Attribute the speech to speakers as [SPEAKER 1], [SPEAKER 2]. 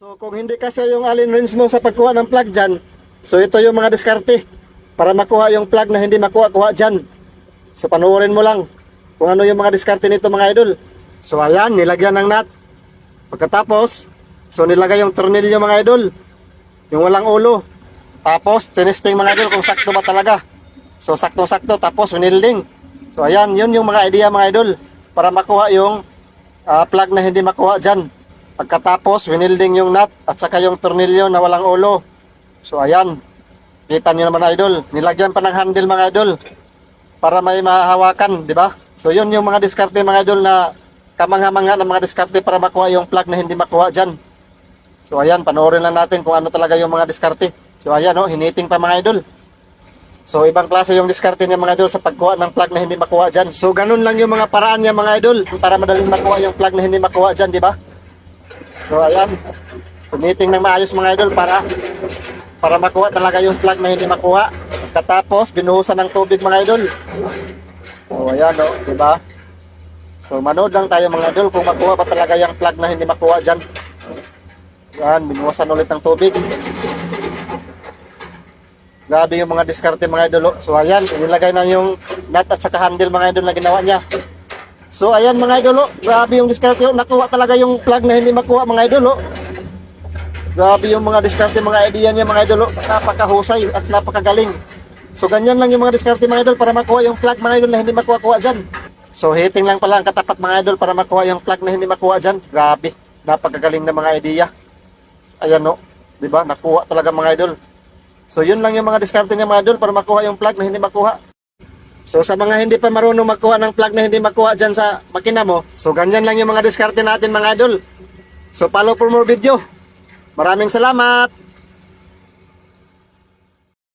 [SPEAKER 1] So kung hindi kasi yung allen wrench mo sa pagkuha ng plug dyan, so ito yung mga diskarte para makuha yung plug na hindi makuha-kuha dyan. So panuorin mo lang kung ano yung mga diskarte nito mga idol. So ayan, nilagyan ng nut. Pagkatapos, so nilagay yung tornilyo mga idol. Yung walang ulo. Tapos, tinesting mga idol kung sakto ba talaga. So sakto-sakto, tapos winilding. So ayan, yun yung mga idea mga idol para makuha yung ah, plug na hindi makuha dyan. Pagkatapos, winilding yung nut at saka yung tornilyo na walang ulo. So ayan, kita nyo naman idol. Nilagyan pa ng handle mga idol para may mahawakan, di ba? So yun yung mga diskarte mga idol na kamangha-mangha ng mga diskarte para makuha yung plug na hindi makuha dyan. So ayan, panoorin lang natin kung ano talaga yung mga diskarte. So ayan, oh, hiniting pa mga idol. So ibang klase yung diskarte niya mga idol sa pagkuha ng plug na hindi makuha dyan. So ganun lang yung mga paraan niya mga idol para madaling makuha yung plug na hindi makuha dyan, di ba? So ayan, hiniting ng maayos mga idol para para makuha talaga yung plug na hindi makuha. Katapos, binuhusan ng tubig mga idol. So ayan o, di ba? So manood lang tayo mga idol kung makuha ba talaga yung plug na hindi makuha dyan. Yan, binuhusan ulit ng tubig. Grabe yung mga diskarte mga idol. oh. So ayan, inilagay na yung nut at saka handle mga idol na ginawa niya. So ayan mga idol, oh. grabe yung diskarte. Oh. Nakuha talaga yung plug na hindi makuha mga idol. Oh. Grabe yung mga diskarte, mga idea niya mga idol. Oh. Napakahusay at napakagaling. So ganyan lang yung mga diskarte mga idol para makuha yung plug mga idol na hindi makuha-kuha dyan. So hitting lang pala ang katapat mga idol para makuha yung plug na hindi makuha dyan. Grabe, napakagaling na mga idea. Ayan o, di ba? Nakuha talaga mga idol. So yun lang yung mga diskarte niya mga idol para makuha yung plug na hindi makuha. So sa mga hindi pa marunong magkuha ng plug na hindi makuha dyan sa makina mo, so ganyan lang yung mga diskarte natin mga idol. So follow for more video. Maraming salamat!